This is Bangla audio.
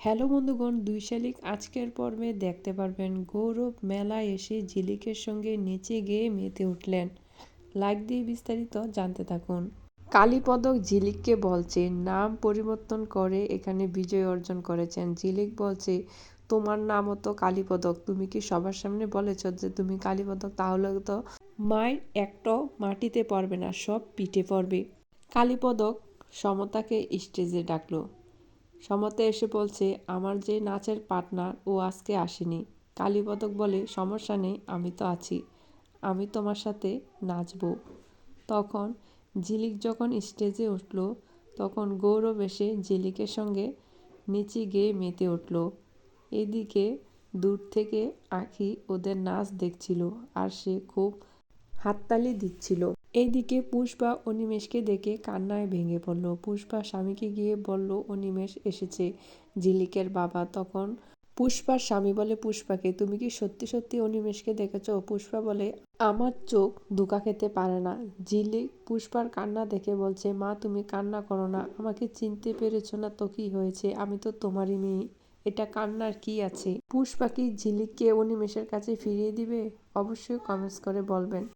হ্যালো বন্ধুগণ, দুই শালিক আজকের পর্বে দেখতে পারবেন গৌরব মেলায় এসে ঝিলিকের সঙ্গে নেচে গেয়ে মেতে উঠলেন। লাইক দিয়ে বিস্তারিত জানতে থাকুন। কালীপদক ঝিলিককে বলছে, নাম পরিবর্তন করে এখানে বিজয় অর্জন করেছেন। ঝিলিক বলছে, তোমার নামও তো কালীপদক, তুমি কি সবার সামনে বলেছ যে তুমি কালীপদক? তাহলে তো মায়ের একটাও মাটিতে পড়বে না, সব পিঠে পড়বে। কালীপদক সমতাকে স্টেজে ডাকলো। সমতে এসে বলছে, আমার যে নাচের পার্টনার, ও আজকে আসেনি। কালীপদক বলে সমস্যা নেই, আমি তো আছি। আমি তোমার সাথে নাচবো। তখন ঝিলিক যখন স্টেজে উঠল, তখন গৌরব এসে ঝিলিকের সঙ্গে নিচে গিয়ে মেতে উঠল। এদিকে দূর থেকে আখি ওদের নাচ দেখছিল, আর সে খুব হাততালি দিচ্ছিল। এইদিকে পুষ্পা অনিমেষকে দেখে কান্নায় ভেঙে পড়ল। পুষ্পা স্বামীকে গিয়ে বলল অনিমেষ এসেছে ঝিলিকের বাবা। তখন পুষ্পার স্বামী বলে পুষ্পাকে, তুমি কি সত্যি সত্যি অনিমেষকে দেখেছ? পুষ্পা বলে, আমার চোখ ধোকা খেতে পারে না। ঝিলিক পুষ্পার কান্না দেখে বলছে, মা, তুমি কান্না করো না। আমাকে চিনতে পেরেছ না তো কি হয়েছে? আমি তো তোমারই মেয়ে। এটা কান্নার কি আছে? পুষ্পা কি ঝিলিককে অনিমেষের কাছে ফিরিয়ে দিবে? অবশ্যই কমেন্টস করে বলবেন।